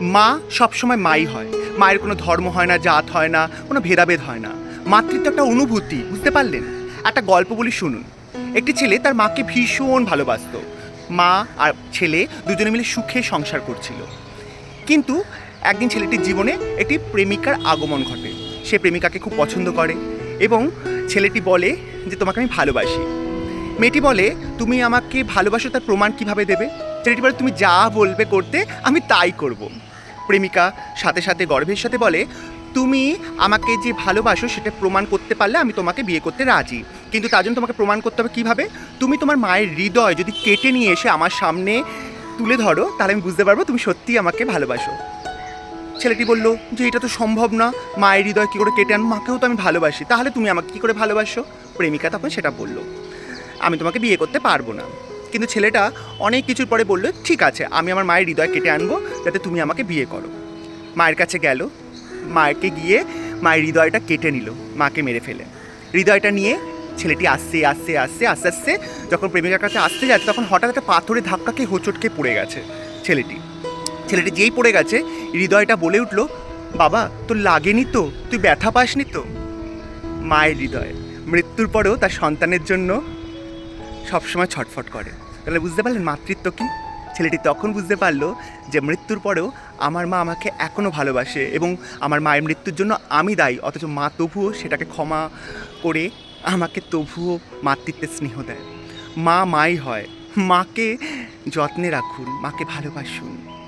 মা সবসময় মাই হয়। মায়ের কোনো ধর্ম হয় না, জাত হয় না, কোনো ভেদাভেদ হয় না। মাতৃত্ব একটা অনুভূতি, বুঝতে পারলেন? একটা গল্প বলি শুনুন। একটি ছেলে তার মাকে ভীষণ ভালোবাসতো। মা আর ছেলে দুজনে মিলে সুখে সংসার করছিল। কিন্তু একদিন ছেলেটির জীবনে একটি প্রেমিকার আগমন ঘটে। সে প্রেমিকাকে খুব পছন্দ করে এবং ছেলেটি বলে যে, তোমাকে আমি ভালোবাসি। মেয়েটি বলে, তুমি আমাকে ভালোবাসো তার প্রমাণ কীভাবে দেবে? ছেলেটি বলে, তুমি যা বলবে করতে আমি তাই করব। প্রেমিকা সাথে সাথে গর্ভের সাথে বলে, তুমি আমাকে যে ভালোবাসো সেটা প্রমাণ করতে পারলে আমি তোমাকে বিয়ে করতে রাজি। কিন্তু তার জন্য তোমাকে প্রমাণ করতে হবে কীভাবে? তুমি তোমার মায়ের হৃদয় যদি কেটে নিয়ে এসে আমার সামনে তুলে ধরো, তাহলে আমি বুঝতে পারব তুমি সত্যিই আমাকে ভালোবাসো। ছেলেটি বলল, যে এটা তো সম্ভব না, মায়ের হৃদয় কী করে কেটে আন? মাকেও তো আমি ভালোবাসি, তাহলে তুমি আমাকে কী করে ভালোবাসো? প্রেমিকা তখন সেটা বলল, আমি তোমাকে বিয়ে করতে পারব না। কিন্তু ছেলেটা অনেক কিছুর পরে বলল, ঠিক আছে, আমি আমার মায়ের হৃদয় কেটে আনব, যাতে তুমি আমাকে বিয়ে করো। মায়ের কাছে গেল, মাকে গিয়ে মায়ের হৃদয়টা কেটে নিল, মাকে মেরে ফেলে। হৃদয়টা নিয়ে ছেলেটি আসছে আসছে আসছে আস্তে আস্তে যখন প্রেমিকার কাছে আসতে যাচ্ছে, তখন হঠাৎ একটা পাথরে ধাক্কা খেয়ে হোঁচটকে পড়ে গেছে ছেলেটি। ছেলেটি যেই পড়ে গেছে, হৃদয়টা বলে উঠল, বাবা, তোর লাগেনি তো? তুই ব্যথা পাসনি তো? মায়ের হৃদয়। মৃত্যুর পরেও তার সন্তানের জন্য সবসময় ছটফট করে। তাহলে বুঝতে পারলেন মাতৃত্ব কী? ছেলেটি তখন বুঝতে পারল যে মৃত্যুর পরেও আমার মা আমাকে এখনও ভালোবাসে এবং আমার মায়ের মৃত্যুর জন্য আমি দায়ী, অথচ মা তবুও সেটাকে ক্ষমা করে আমাকে তবুও মাতৃত্বের স্নেহ দেয়। মা মাই হয়। মাকে যত্নে রাখুন, মাকে ভালোবাসুন।